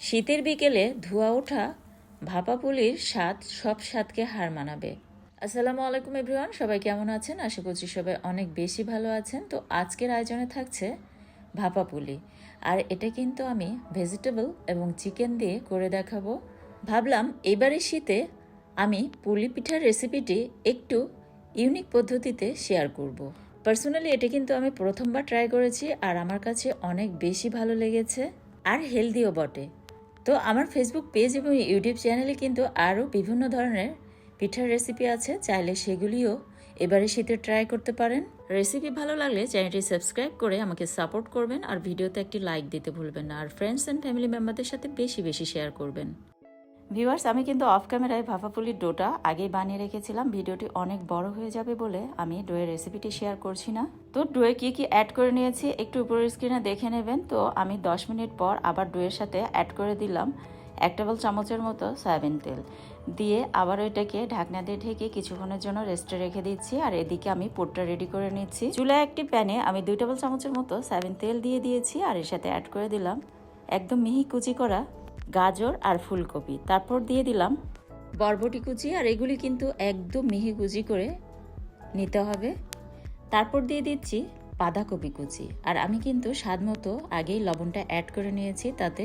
শীতের বিকেলে ধোয়া ওঠা ভাপা পুলির স্বাদ সব স্বাদকে হার মানাবে। আসসালামু আলাইকুম এভরিওয়ান, সবাই কেমন আছেন? আশা করছি সবাই অনেক বেশি ভালো আছেন। তো আজকের আয়োজনে থাকছে ভাপা পুলি। আর এটা কিন্তু আমি ভেজিটেবল এবং চিকেন দিয়ে করে দেখাবো। ভাবলাম এবারে শীতে আমি পুলি পিঠার রেসিপিটি একটু ইউনিক পদ্ধতিতে শেয়ার করব। পার্সোনালি এটা কিন্তু আমি প্রথমবার ট্রাই করেছি আর আমার কাছে অনেক বেশি ভালো লেগেছে আর হেলদিও বটে। তো আমার ফেসবুক পেজ এবং ইউটিউব চ্যানেলে কিন্তু আরও বিভিন্ন ধরনের পিঠার রেসিপি আছে, চাইলে সেগুলিও এবারে শীতে ট্রাই করতে পারেন। রেসিপি ভালো লাগলে চ্যানেলটি সাবস্ক্রাইব করে আমাকে সাপোর্ট করবেন আর ভিডিওতে একটি লাইক দিতে ভুলবেন না। আর ফ্রেন্ডস অ্যান্ড ফ্যামিলি মেম্বারদের সাথে বেশি বেশি শেয়ার করবেন। ভিউয়ার্স, আমি কিন্তু অফ ক্যামেরায় ভাপাপুলির ডোটা আগেই বানিয়ে রেখেছিলাম। ভিডিওটি অনেক বড় হয়ে যাবে বলে আমি ডোয়ের রেসিপিটি শেয়ার করছি না। তো ডোয়ে কি কি অ্যাড করে নিয়েছি একটু উপরের স্ক্রিনে দেখে নেবেন। তো আমি 10 মিনিট পর আবার ডোয়ের সাথে অ্যাড করে দিলাম এক টেবিল চামচের মতো সয়াবিন তেল। দিয়ে আবার এটাকে ঢাকনা দিয়ে ঢেকে কিছুক্ষণের জন্য রেস্টে রেখে দিচ্ছি। আর এদিকে আমি পোটটা রেডি করে নিচ্ছি। চুলায় একটি প্যানে আমি দুই টেবিল চামচের মতো সয়াবিন তেল দিয়ে দিয়েছি। আর এর সাথে অ্যাড করে দিলাম একদম মিহি কুচি করা গাজর আর ফুলকপি। তারপর দিয়ে দিলাম বরবটি কুচি, আর এগুলি কিন্তু একদম মিহি কুচি করে নিতে হবে। তারপর দিয়ে দিচ্ছি বাঁধাকপি কুচি, আর আমি কিন্তু স্বাদ মতো আগেই লবণটা অ্যাড করে নিয়েছি, তাতে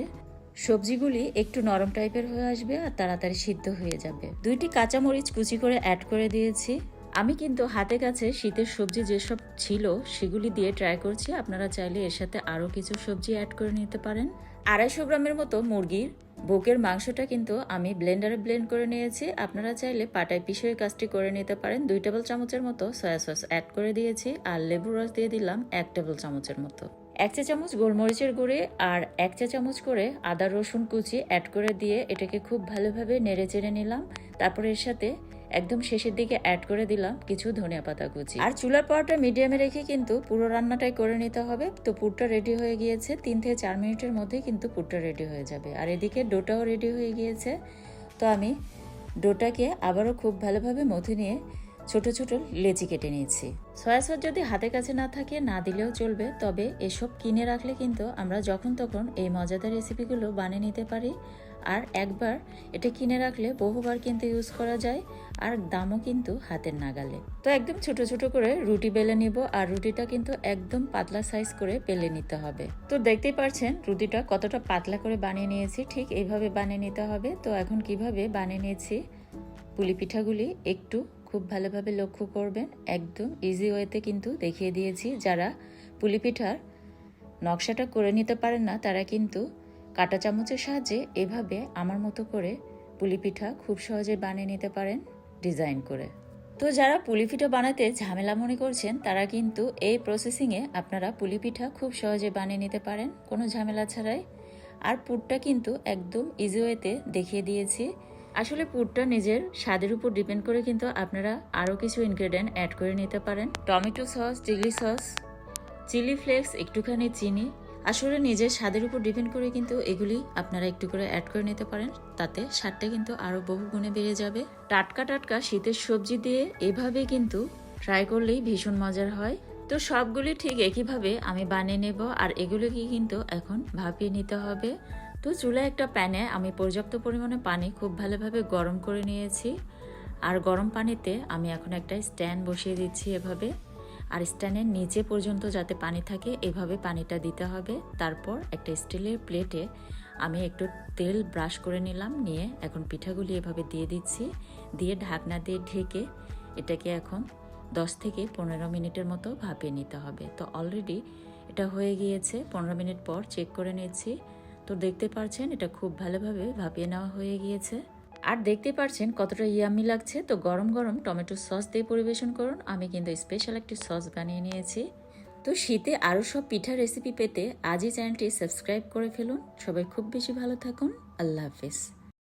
সবজিগুলি একটু নরম টাইপের হয়ে আসবে আর তাড়াতাড়ি সিদ্ধ হয়ে যাবে। দুইটি কাঁচামরিচ কুচি করে অ্যাড করে দিয়েছি। আমি কিন্তু হাতে কাছে শীতের সবজি যেসব ছিল সেগুলি দিয়ে ট্রাই করছি। আপনারা চাইলে এর সাথে আরও কিছু সবজি অ্যাড করে নিতে পারেন। আড়াইশো গ্রামের মতো মুরগির বুকের মাংসটা কিন্তু আমি ব্লেন্ডারে ব্লেন্ড করে নিয়েছি। আপনারা চাইলে পাটায় পিষে কাজটি করে নিতে পারেন। দুই টেবিল চামচের মতো সয়া সস অ্যাড করে দিয়েছি আর লেবু রস দিয়ে দিলাম এক টেবিল চামচের মতো। এক চা চামচ গোলমরিচের গুঁড়ি আর এক চা চামচ করে আদা রসুন কুচি অ্যাড করে দিয়ে এটাকে খুব ভালোভাবে নেড়ে চেড়ে নিলাম। তারপরে এর সাথে একদম শেষের দিকে অ্যাড করে দিলাম কিছু ধনিয়া পাতা কুচি। আর চুলার পাওয়াটা মিডিয়ামে রেখে কিন্তু পুরো রান্নাটাই করে নিতে হবে। তো পুরটা রেডি হয়ে গিয়েছে। তিন থেকে চার মিনিটের মধ্যেই কিন্তু পুরটা রেডি হয়ে যাবে। আর এদিকে ডোটাও রেডি হয়ে গিয়েছে। তো আমি ডোটাকে আবারও খুব ভালোভাবে মথে নিয়ে ছোট ছোট লেচি কেটে নিয়েছি। সয়া সস যদি হাতের কাছে না থাকে, না দিলেও চলবে। তবে এসব কিনে রাখলে কিন্তু আমরা যখন তখন এই মজাদার রেসিপিগুলো বানিয়ে নিতে পারি। আর একবার এটা কিনে রাখলে বহুবার কিন্তু ইউজ করা যায়, আর দামও কিন্তু হাতের নাগালে। তো একদম ছোট ছোট করে রুটি বেলে নিব, আর রুটিটা কিন্তু একদম পাতলা সাইজ করে বেলে নিতে হবে। তো দেখতেই পারছেন রুটিটা কতটা পাতলা করে বানিয়ে নিয়েছি, ঠিক এইভাবে বানিয়ে নিতে হবে। তো এখন কীভাবে বানিয়ে নিয়েছি, পুলি পিঠাগুলি একটু খুব ভালোভাবে লক্ষ্য করবেন। একদম ইজি ওয়েতে কিন্তু দেখিয়ে দিয়েছি, যারা পুলি পিঠার নকশাটা করে নিতে পারেন না, তারা কিন্তু কাটা চামচের সাহায্যে এভাবে আমার মতো করে পুলি পিঠা খুব সহজে বানিয়ে নিতে পারেন ডিজাইন করে। তো যারা পুলি পিঠা বানাতে ঝামেলা মনে করছেন, তারা কিন্তু এই প্রসেসিংয়ে আপনারা পুলি পিঠা খুব সহজে বানিয়ে নিতে পারেন, কোনো ঝামেলা ছাড়াই। আর পুরটা কিন্তু একদম ইজি ওয়েতে দেখিয়ে দিয়েছি। আসলে পুরটা নিজের স্বাদের উপর ডিপেন্ড করে কিন্তু আপনারা আরও কিছু ইনগ্রেডিয়েন্ট অ্যাড করে নিতে পারেন। Tomato sauce chilli sauce chilli flakes একটুখানি চিনি আসলে নিজের স্বাদের উপর ডিপেন্ড করে কিন্তু এগুলি আপনারা একটু করে অ্যাড করে নিতে পারেন। তাতে স্বাদটা কিন্তু আরও বহু গুণে বেড়ে যাবে। টাটকা টাটকা শীতের সবজি দিয়ে এভাবে কিন্তু ট্রাই করলেই ভীষণ মজার হয়। তো সবগুলি ঠিক একইভাবে আমি বানিয়ে নেব আর এগুলোকে কিন্তু এখন ভাপিয়ে নিতে হবে। তো চুলায় একটা প্যানে আমি পর্যাপ্ত পরিমাণে পানি খুব ভালোভাবে গরম করে নিয়েছি। আর গরম পানিতে আমি এখন একটা স্ট্যান্ড বসিয়ে দিচ্ছি এভাবে। আর স্ট্যান্ডের নিচে পর্যন্ত যাতে পানি থাকে, এভাবে পানিটা দিতে হবে। তারপর একটা স্টিলের প্লেটে আমি একটু তেল ব্রাশ করে নিলাম, নিয়ে এখন পিঠাগুলি এভাবে দিয়ে দিচ্ছি। দিয়ে ঢাকনা দিয়ে ঢেকে এটাকে এখন দশ থেকে পনেরো মিনিটের মতো ভাপিয়ে নিতে হবে। তো অলরেডি এটা হয়ে গিয়েছে, পনেরো মিনিট পর চেক করে নিচ্ছি। তো দেখতে পাচ্ছেন এটা খুব ভালোভাবে ভাপিয়ে নেওয়া হয়ে গিয়েছে। আর দেখতে পারছেন কতটা ইয়ামি লাগছে। তো গরম গরম টমেটো সস দিয়ে পরিবেশন করুন। আমি কিন্তু স্পেশাল একটি সস বানিয়ে নিয়েছি। তো শীতে আরও সব পিঠা রেসিপি পেতে আজই চ্যানেলটি সাবস্ক্রাইব করে ফেলুন। সবাই খুব বেশি ভালো থাকুন। আল্লাহ হাফিজ।